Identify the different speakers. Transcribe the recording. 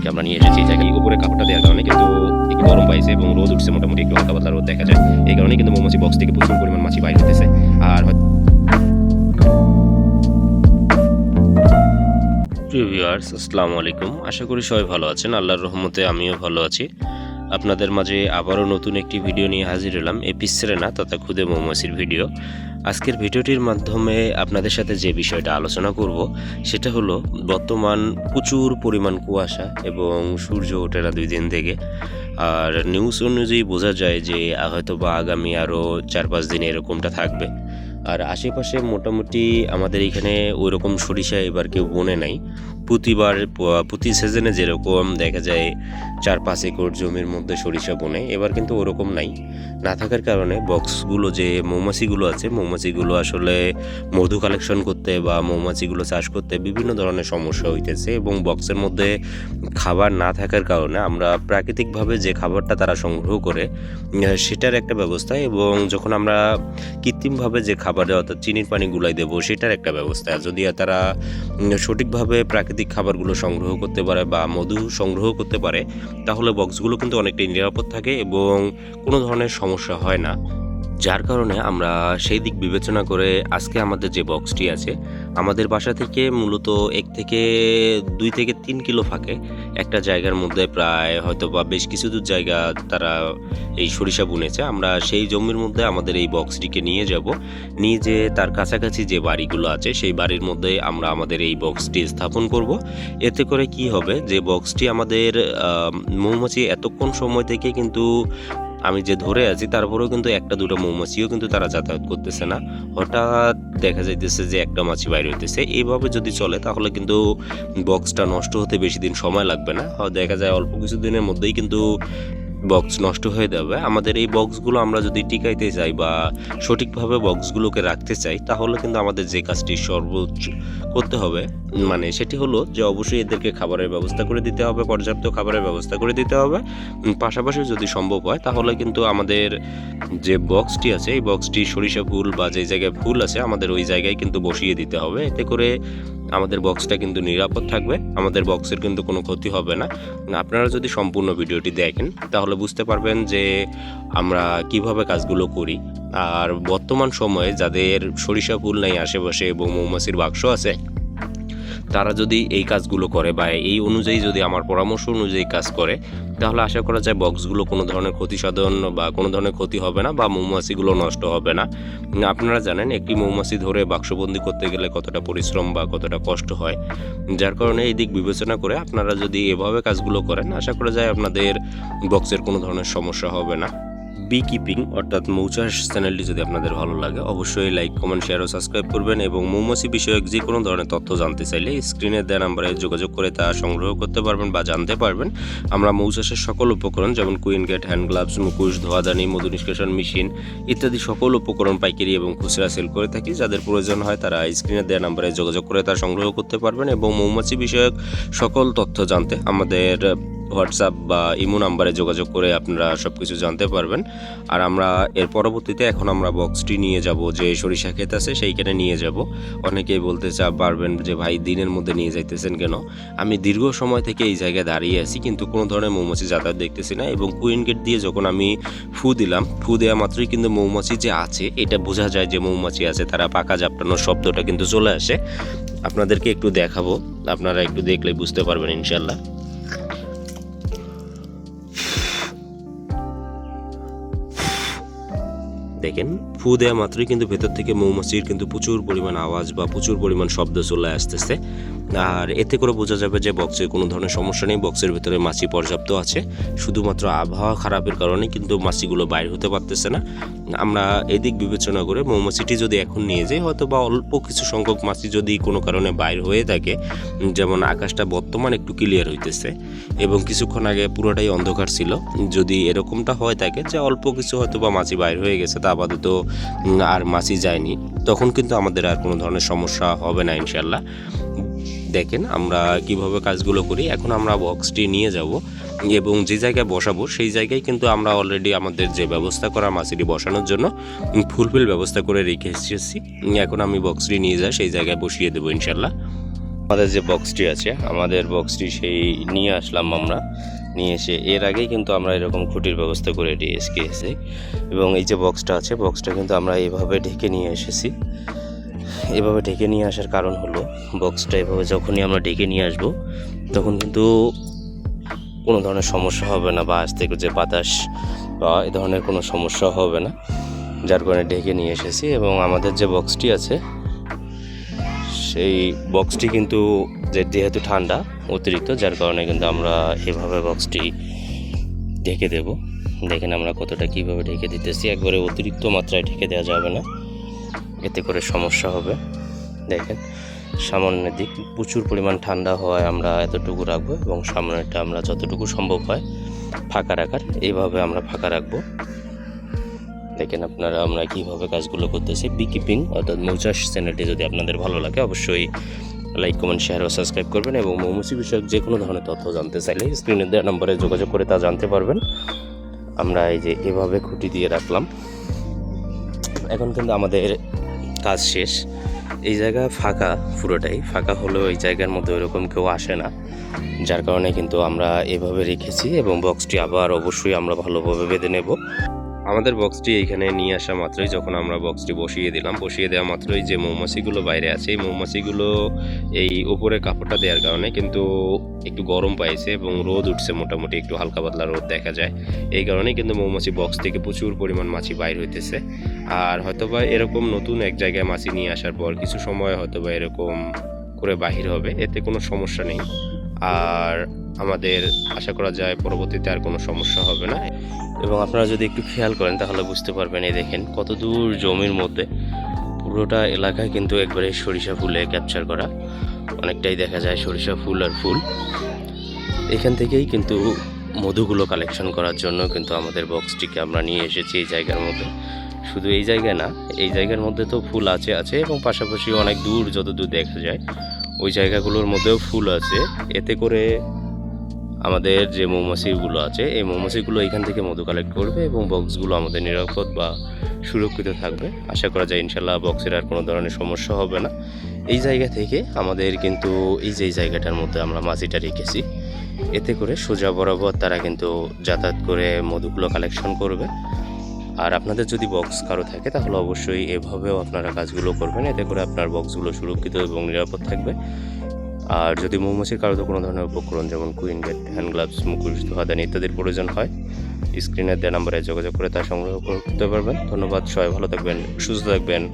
Speaker 1: বক্সটিকে আমরা নিয়ে এসেছি। যাকে উপরে কাপড়টা দেওয়ার কারণে কিন্তু একটু গরম পাইছে এবং রোদ উঠছে মোটামুটি, একটু হালকা পাতলা রোদ দেখা যায়। এই কারণে কিন্তু মৌমাছি বক্স থেকে প্রচুর পরিমাণ মাছি বাইরে হতেছে আর প্রিয় ভিউয়ার্স আসসালামু আলাইকুম। আশা করি সবাই ভালো আছেন। আল্লাহর রহমতে আমিও ভালো আছি। আপনাদের মাঝে আবারও নতুন একটি ভিডিও নিয়ে হাজির হলাম এপিসেরে না তথা খুদে মৌমাছির ভিডিও। আজকের ভিডিওটির মাধ্যমে আপনাদের সাথে যে বিষয়টা আলোচনা করব, সেটা হলো বর্তমান প্রচুর পরিমাণ কুয়াশা এবং সূর্য ওঠে না দুই দিন থেকে। আর নিউজ অনুযায়ী বোঝা যায় যে হয়তো বা আগামী আরও চার পাঁচ দিন এরকমটা থাকবে। আর আশেপাশে মোটামুটি আমাদের এখানে ওই রকম সরিষা এবার কেউ বনে নাই। প্রতিবার, প্রতি সিজনে যেরকম দেখা যায় চার পাঁচ একর জমির মধ্যে সরিষা বনে, এবার কিন্তু ওরকম নাই। না থাকার কারণে বক্সগুলো যে মৌমাছিগুলো আছে, মৌমাছিগুলো আসলে মধু কালেকশন করতে বা মৌমাছিগুলো চাষ করতে বিভিন্ন ধরনের সমস্যা হইতেছে এবং বক্সের মধ্যে খাবার না থাকার কারণে আমরা প্রাকৃতিকভাবে যে খাবারটা তারা সংগ্রহ করে সেটার একটা ব্যবস্থা এবং যখন আমরা কৃত্রিমভাবে যে খাবারে অর্থাৎ চিনির পানি গুলাই দেবো, সেটার একটা ব্যবস্থা। যদি তারা সঠিকভাবে প্রাকৃতিক খাবারগুলো সংগ্রহ করতে পারে বা মধু সংগ্রহ করতে পারে তাহলে বক্সগুলো কিন্তু অনেকটাই নিরাপদ থাকে এবং কোনো ধরনের সমস্যা হয় না। যার কারণে আমরা সেই দিক বিবেচনা করে আজকে আমাদের যে বক্সটি আছে আমাদের বাসা থেকে মূলত এক থেকে দুই থেকে তিন কিলো ফাঁকে একটা জায়গার মধ্যে প্রায় হয়তো বা বেশ কিছু দূর জায়গা তারা এই সরিষা বুনেছে। আমরা সেই জমির মধ্যে আমাদের এই বক্সটিকে নিয়ে যাব। নিয়ে যে তার কাছাকাছি যে বাড়িগুলো আছে, সেই বাড়ির মধ্যে আমরা আমাদের এই বক্সটি স্থাপন করব। এতে করে কি হবে? যে বক্সটি আমাদের মৌমাছি এতক্ষণ সময় থেকে কিন্তু আমি যে ধরে আছি, তারপরেও কিন্তু একটা দুটো মৌমাছিও কিন্তু তারা যাতায়াত করতেছে না। হঠাৎ দেখা যাইতেছে যে একটা মাছি বাইরে হইতেছে। এইভাবে যদি চলে, তাহলে কিন্তু বক্সটা নষ্ট হতে বেশি দিন সময় লাগবে না। দেখা যায় অল্প কিছু দিনের মধ্যেই কিন্তু বক্স নষ্ট হয়ে যাবে। আমাদের এই বক্সগুলো আমরা যদি টিকাইতে চাই বা সঠিকভাবে বক্সগুলোকে রাখতে চাই, তাহলে কিন্তু আমাদের যে কাজটি সর্বোচ্চ করতে হবে। মানে সেটি হলো যে অবশ্যই এদেরকে খাবারের ব্যবস্থা করে দিতে হবে, পর্যাপ্ত খাবারের ব্যবস্থা করে দিতে হবে। পাশাপাশি যদি সম্ভব হয়, তাহলে কিন্তু আমাদের যে বক্সটি আছে, এই বক্সটি সরিষা ফুল বা যে জায়গায় ফুল আছে, আমাদের ওই জায়গায় কিন্তু বসিয়ে দিতে হবে। এতে করে আমাদের বক্সটা কিন্তু নিরাপদ থাকবে, আমাদের বক্সের কিন্তু কোনো ক্ষতি হবে না। আপনারা যদি সম্পূর্ণ ভিডিওটি দেখেন, তাহলে বুঝতে পারবেন যে আমরা কীভাবে কাজগুলো করি। আর বর্তমান সময়ে যাদের সরিষা ফুল নেই, আশেপাশে এবং মৌমাছির বাক্স আছে তারা যদি এই কাজগুলো করে বা এই অনুযায়ী যদি আমার পরামর্শ অনুযায়ী কাজ করে, তাহলে আশা করা যায় বক্সগুলো কোনো ধরনের ক্ষতি সাধন বা কোনো ধরনের ক্ষতি হবে না বা মৌমাছিগুলো নষ্ট হবে না। আপনারা জানেন, একটি মৌমাছি ধরে বাক্সবন্দি করতে গেলে কতটা পরিশ্রম বা কতটা কষ্ট হয়। যার কারণে এই দিক বিবেচনা করে আপনারা যদি এভাবে কাজগুলো করেন, আশা করা যায় আপনাদের বক্সের কোনো ধরনের সমস্যা হবে না। বি কিপিং অর্থাৎ মৌচাষ চ্যানেলটি যদি আপনাদের ভালো লাগে, অবশ্যই লাইক কমেন্ট শেয়ার ও সাবস্ক্রাইব করবেন এবং মৌমাছি বিষয়ক যে কোনো ধরনের তথ্য জানতে চাইলে স্ক্রিনে দেওয়া নাম্বারে যোগাযোগ করে তা সংগ্রহ করতে পারবেন বা জানতে পারবেন। আমরা মৌচাষের সকল উপকরণ যেমন কুইন গেট হ্যান্ড গ্লাভস মুখোশ ধোয়াদানি, মধু নিষ্কাশন মেশিন ইত্যাদি সকল উপকরণ, পাইকারি এবং খুচরা সেল করে থাকি। যাদের প্রয়োজন হয় তারা স্ক্রিনে দেওয়া নাম্বারে যোগাযোগ করে তা সংগ্রহ করতে পারবেন এবং মৌমাছি বিষয়ক সকল তথ্য জানতে আমাদের হোয়াটসঅ্যাপ বা ইমো নাম্বারে যোগাযোগ করে আপনারা সব কিছু জানতে পারবেন। আর আমরা এর পরবর্তীতে এখন আমরা বক্সটি নিয়ে যাব, যে সরিষা ক্ষেত আছে সেইখানে নিয়ে যাব। অনেকেই বলতে চা, পারবেন যে, ভাই, দিনের মধ্যে নিয়ে যাইতেছেন কেন? আমি দীর্ঘ সময় থেকে এই জায়গায় দাঁড়িয়ে আছি, কিন্তু কোনো ধরনের মৌমাছি যাতায়াত দেখতেছি না এবং কুইন গেট দিয়ে যখন আমি ফু দিলাম, ফু দেওয়া মাত্রই কিন্তু মৌমাছি যে আছে, এটা বোঝা যায় যে মৌমাছি আছে, তারা পাকা জাপটানোর শব্দটা কিন্তু চলে আসে। আপনাদেরকে একটু দেখাবো, আপনারা একটু দেখলে বুঝতে পারবেন ইনশাল্লাহ দেখেন ফু দেওয়া মাত্রই কিন্তু ভেতর থেকে মৌমাছির কিন্তু প্রচুর পরিমাণ আওয়াজ বা প্রচুর পরিমাণ শব্দ চলে আসতেছে। আর এতে করে বোঝা যাবে যে বক্সের কোনো ধরনের সমস্যা নেই, বক্সের ভেতরে মাছি পর্যাপ্ত আছে। শুধুমাত্র আবহাওয়া খারাপের কারণে কিন্তু মাছিগুলো বাইর হতে পারতেছে না। আমরা এদিক বিবেচনা করে মৌমাছিটি যদি এখন নিয়ে যাই, হয়তো বা অল্প কিছু সংখ্যক মাছি যদি কোনো কারণে বাইর হয়ে থাকে, যেমন আকাশটা বর্তমান একটু ক্লিয়ার হইতেছে এবং কিছুক্ষণ আগে পুরোটাই অন্ধকার ছিল। যদি এরকমটা হয়ে থাকে যে অল্প কিছু হয়তো বা মাছি বাইর হয়ে গেছে, তা আপাতত আর মাছি যায়নি। তখন কিন্তু আমাদের আর কোনো ধরনের সমস্যা হবে না ইনশাল্লাহ দেখেন আমরা কীভাবে কাজগুলো করি। এখন আমরা বক্সটি নিয়ে যাব এবং যে জায়গায় বসাবো সেই জায়গায় কিন্তু আমরা অলরেডি আমাদের যে ব্যবস্থা করা মাছিটি বসানোর জন্য ফুলফিল ব্যবস্থা করে রেখে এসেছি। এখন আমি বক্সটি নিয়ে যাই, সেই জায়গায় বসিয়ে দেবো ইনশাল্লাহ আমাদের যে বক্সটি আছে, আমাদের বক্সটি সেই নিয়ে আসলাম আমরা। নিয়ে এসে এর আগেই কিন্তু আমরা এরকম খুঁটির ব্যবস্থা করে দিয়ে এসেছি এবং এই যে বক্সটা আছে, বক্সটা কিন্তু আমরা এভাবে ঢেকে নিয়ে এসেছি। এভাবে ঢেকে নিয়ে আসার কারণ হলো, বক্সটা এভাবে যখনই আমরা ঢেকে নিয়ে আসব, তখন কিন্তু কোনো ধরনের সমস্যা হবে না বা আজ থেকে যে বাতাস বা এ ধরনের কোনো সমস্যা হবে না। যার কারণে ঢেকে নিয়ে এসেছি এবং আমাদের যে বক্সটি আছে সেই বক্সটি কিন্তু যে যেহেতু ঠান্ডা, অতিরিক্ত, যার কারণে কিন্তু আমরা এভাবে বক্সটি ঢেকে দেব। দেখেন আমরা কতটা কীভাবে ঢেকে দিতেছি। একবারে অতিরিক্ত মাত্রায় ঢেকে দেওয়া যাবে না। এতে করে সমস্যা হবে। দেখেন, সামনের দিক, প্রচুর পরিমাণ ঠান্ডা হওয়ায় আমরা এতটুকু রাখব এবং সামনেরটা আমরা যতটুকু সম্ভব হয় ফাঁকা রাখার। এইভাবে আমরা ফাঁকা রাখব। দেখেন আপনারা আমরা কীভাবে কাজগুলো করতেছি। বি কিপিং অর্থাৎ মৌচাষ চ্যানেলটি যদি আপনাদের ভালো লাগে, অবশ্যই লাইক কমেন্ট শেয়ার ও সাবস্ক্রাইব করবেন এবং মৌমাছি বিষয়ক যে কোনো ধরনের তথ্য জানতে চাইলে স্ক্রিনে দেওয়া নম্বরে যোগাযোগ করে তা জানতে পারবেন। আমরা এই যে এভাবে খুঁটি দিয়ে রাখলাম। এখন কিন্তু আমাদের কাজ শেষ। এই জায়গা ফাঁকা পুরোটাই। ফাঁকা হলেও এই জায়গার মধ্যে ওইরকম কেউ আসে না। যার কারণে কিন্তু আমরা এভাবে রেখেছি এবং বক্সটি আবার অবশ্যই আমরা ভালোভাবে বেঁধে নেব। আমাদের বক্সটি এখানে নিয়ে আসা মাত্রই যখন আমরা বক্সটি বসিয়ে দিলাম, বসিয়ে দেওয়া মাত্রই যে মৌমাছিগুলো বাইরে আছে, এই মৌমাছিগুলো এই উপরে কাপড়টা দেওয়ার কারণে কিন্তু একটু গরম পাইছে এবং রোদ উঠছে মোটামুটি, একটু হালকা পাতলা রোদ দেখা যায়। এই কারণে কিন্তু মৌমাছি বক্স থেকে প্রচুর পরিমাণ মাছি বাইর হইতেছে। আর হয়তোবা এরকম নতুন এক জায়গায় মাছি নিয়ে আসার পর কিছু সময় হয়তোবা এরকম করে বাহির হবে, এতে কোনো সমস্যা নেই। আর আমাদের আশা করা যায় পরবর্তীতে আর কোনো সমস্যা হবে না। এবং আপনারা যদি একটু খেয়াল করেন, তাহলে বুঝতে পারবেন, এই দেখেন, কত দূর জমির মধ্যে পুরোটা এলাকায় কিন্তু একবারে সরিষা ফুলে ক্যাপচার করা। অনেকটাই দেখা যায় সরিষা ফুল আর ফুল। এখান থেকেই কিন্তু মধুগুলো কালেকশন করার জন্য কিন্তু আমাদের বক্সটিকে আমরা নিয়ে এসেছি এই জায়গার মধ্যে। শুধু এই জায়গায় না, এই জায়গার মধ্যে তো ফুল আছে আছে এবং পাশাপাশি অনেক দূর যত দূর দেখা যায় ওই জায়গাগুলোর মধ্যেও ফুল আছে। এতে করে আমাদের যে মৌমাছিগুলো আছে, এই মৌমাছিগুলো এখান থেকে মধু কালেক্ট করবে এবং বক্সগুলো আমাদের নিরাপদ বা সুরক্ষিত থাকবে। আশা করা যায় ইনশাল্লাহ বক্সের আর কোনো ধরনের সমস্যা হবে না। এই জায়গা থেকে আমাদের কিন্তু এই যে জায়গাটার মধ্যে আমরা মাছিটা রেখেছি, এতে করে সোজা বরাবর তারা কিন্তু যাতায়াত করে মধুগুলো কালেকশন করবে। আর আপনাদের যদি বক্স কারও থাকে, তাহলে অবশ্যই এভাবেও আপনারা কাজগুলো করবেন। এতে করে আপনার বক্সগুলো সুরক্ষিত এবং নিরাপদ থাকবে। আর যদি মৌমাছির কারও তো কোনো ধরনের উপকরণ, যেমন কুইন গেট হ্যান্ড গ্লাভস মুখোশ ধোয়াদানি ইত্যাদির প্রয়োজন হয় স্ক্রিনের দেওয়া নাম্বারে যোগাযোগ করে তা সংগ্রহ করতে পারবেন। ধন্যবাদ, সবাই ভালো থাকবেন, সুস্থ থাকবেন।